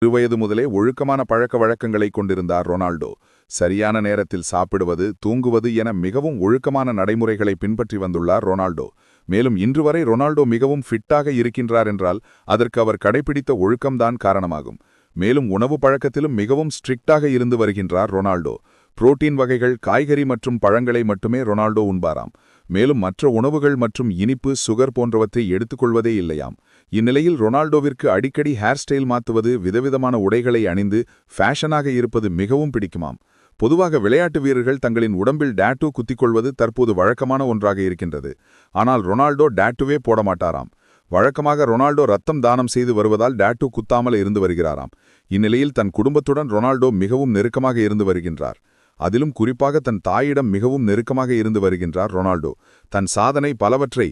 சிறுவயது முதலே ஒழுக்கமான பழக்க வழக்கங்களை கொண்டிருந்தார் ரொனால்டோ. சரியான நேரத்தில் சாப்பிடுவது தூங்குவது என மிகவும் ஒழுக்கமான நடைமுறைகளை பின்பற்றி வந்துள்ளார் ரொனால்டோ. மேலும் இன்று வரை ரொனால்டோ மிகவும் ஃபிட்டாக இருக்கின்றார் என்றால் அதற்கு அவர் கடைபிடித்த ஒழுக்கம்தான் காரணமாகும். மேலும் உணவு பழக்கத்திலும் மிகவும் ஸ்ட்ரிக்டாக இருந்து வருகின்றார் ரொனால்டோ. புரோட்டீன் வகைகள் காய்கறி மற்றும் பழங்களை மட்டுமே ரொனால்டோ உண்பாராம். மேலும் மற்ற உணவுகள் மற்றும் இனிப்பு சுகர் போன்றவற்றை எடுத்துக்கொள்வதே இல்லையாம். இந்நிலையில் ரொனால்டோவிற்கு அடிக்கடி ஹேர் ஸ்டைல் மாற்றுவது விதவிதமான உடைகளை அணிந்து ஃபேஷனாக இருப்பது மிகவும் பிடிக்குமாம். பொதுவாக விளையாட்டு வீரர்கள் தங்களின் உடம்பில் டேட்டூ குத்திக்கொள்வது தற்போது வழக்கமான ஒன்றாக இருக்கின்றது. ஆனால் ரொனால்டோ டேட்டூவே போட மாட்டாராம் வழக்கமாக ரொனால்டோ ரத்தம் தானம் செய்து வருவதால் டேட்டூ குத்தாமல் இருந்து வருகிறாராம். இந்நிலையில் தன் குடும்பத்துடன் ரொனால்டோ மிகவும் நெருக்கமாக இருந்து வருகின்றார். அதிலும் குறிப்பாக தன் தாயிடம் மிகவும் நெருக்கமாக இருந்து வருகின்றார் ரொனால்டோ. தன் சாதனை பலவற்றை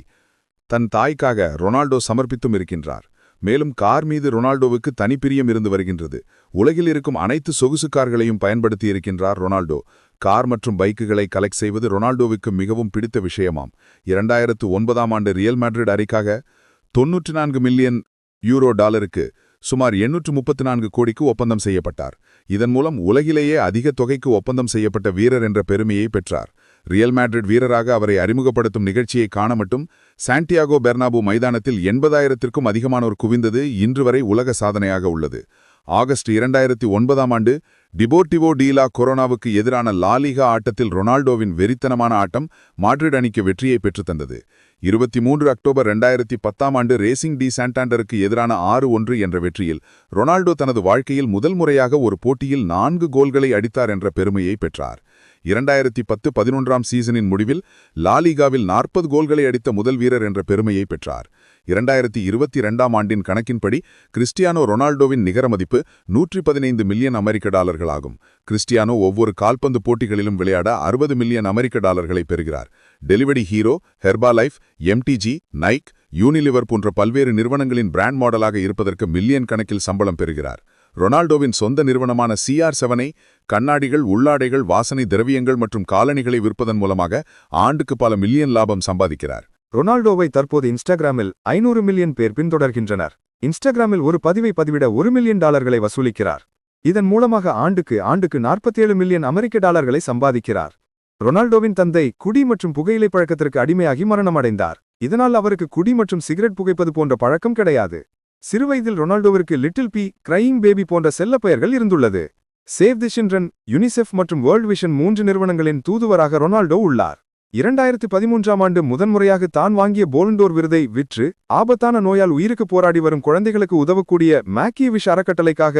தன் தாய்க்காக ரொனால்டோ சமர்ப்பித்தும் இருக்கின்றார். மேலும் கார் மீது ரொனால்டோவுக்கு தனிப்பிரியம் இருந்து வருகின்றது. உலகில் இருக்கும் அனைத்து சொகுசு கார்களையும் பயன்படுத்தி இருக்கின்றார் ரொனால்டோ. கார் மற்றும் பைக்குகளை கலெக்ட் செய்வது ரொனால்டோவுக்கு மிகவும் பிடித்த விஷயமாம். இரண்டாயிரத்து ஒன்பதாம் ஆண்டு ரியல் மேட்ரிட் அறிக்காக தொன்னூற்றி நான்கு மில்லியன் யூரோ டாலருக்கு சுமார் எண்ணூற்று முப்பத்து நான்கு கோடிக்கு ஒப்பந்தம் செய்யப்பட்டார். இதன் மூலம் உலகிலேயே அதிக தொகைக்கு ஒப்பந்தம் செய்யப்பட்ட வீரர் என்ற பெருமையை பெற்றார். ரியல் மேட்ரிட் வீரராக அவரை அறிமுகப்படுத்தும் நிகழ்ச்சியை காண மட்டும் சாண்டியாகோ பெர்னாபு மைதானத்தில் எண்பதாயிரத்திற்கும் அதிகமானோர் குவிந்தது இன்று வரை உலக சாதனையாக உள்ளது. ஆகஸ்ட் இரண்டாயிரத்தி ஒன்பதாம் ஆண்டு டிபோர்டிவோ டீலா கொரோனாவுக்கு எதிரான லாலிகா ஆட்டத்தில் ரொனால்டோவின் வெறித்தனமான ஆட்டம் மாட்ரிட் அணிக்கு வெற்றியை பெற்றுத்தந்தது இருபத்தி மூன்று அக்டோபர் ரெண்டாயிரத்தி பத்தாம் ஆண்டு ரேசிங் டி சாண்டாண்டருக்கு எதிரான ஆறு ஒன்று என்ற வெற்றியில் ரொனால்டோ தனது வாழ்க்கையில் முதல் முறையாக ஒரு போட்டியில் நான்கு கோல்களை அடித்தார் என்ற பெருமையை பெற்றார். இரண்டாயிரத்தி பத்து பதினொன்றாம் சீசனின் முடிவில் லாலிகாவில் நாற்பது கோல்களை அடித்த முதல் வீரர் என்ற பெருமையை பெற்றார். இரண்டாயிரத்தி இருபத்தி இரண்டாம் ஆண்டின் கணக்கின்படி கிறிஸ்டியானோ ரொனால்டோவின் நிகர மதிப்பு நூற்றி பதினைந்து மில்லியன் அமெரிக்க டாலர்களாகும். கிறிஸ்டியானோ ஒவ்வொரு கால்பந்து போட்டிகளிலும் விளையாட அறுபது மில்லியன் அமெரிக்க டாலர்களை பெறுகிறார். Delivery Hero Herbalife MTG Nike Unilever போன்ற பல்வேறு நிறுவனங்களின் பிராண்ட் மாடலாக இருப்பதற்கு மில்லியன் கணக்கில் சம்பளம் பெறுகிறார். ரொனால்டோவின் சொந்த நிறுவனமான சிஆர் செவனை கண்ணாடிகள் உள்ளாடைகள் வாசனை திரவியங்கள் மற்றும் காலணிகளை விற்பதன் மூலமாக ஆண்டுக்கு பல மில்லியன் லாபம் சம்பாதிக்கிறார். ரொனால்டோவை தற்போது இன்ஸ்டாகிராமில் ஐநூறு மில்லியன் பேர் பின்தொடர்கின்றனர். இன்ஸ்டாகிராமில் ஒரு பதிவை பதிவிட ஒரு மில்லியன் டாலர்களை வசூலிக்கிறார். இதன் மூலமாக ஆண்டுக்கு ஆண்டுக்கு 47 மில்லியன் அமெரிக்க டாலர்களை சம்பாதிக்கிறார். ரொனால்டோவின் தந்தை குடி மற்றும் புகையிலை பழக்கத்திற்கு அடிமையாகி மரணமடைந்தார். இதனால் அவருக்கு குடி மற்றும் சிகரெட் புகைப்பது போன்ற பழக்கம் கிடையாது. சிறுவயதில் ரொனால்டோவிற்கு லிட்டில் பி கிரையிங் பேபி போன்ற செல்ல பெயர்கள் இருந்துள்ளது. சேவ் தி சில்ட்ரன் யுனிசெஃப் மற்றும் வேர்ல்ட் விஷன் மூன்று நிறுவனங்களின் தூதுவராக ரொனால்டோ உள்ளார். இரண்டாயிரத்து பதிமூன்றாம் ஆண்டு முதன்முறையாக தான் வாங்கிய போலண்டோர் விருதை விற்று ஆபத்தான நோயால் உயிருக்கு போராடி வரும் குழந்தைகளுக்கு உதவக்கூடிய மேக்கி விஷ் அறக்கட்டளைக்காக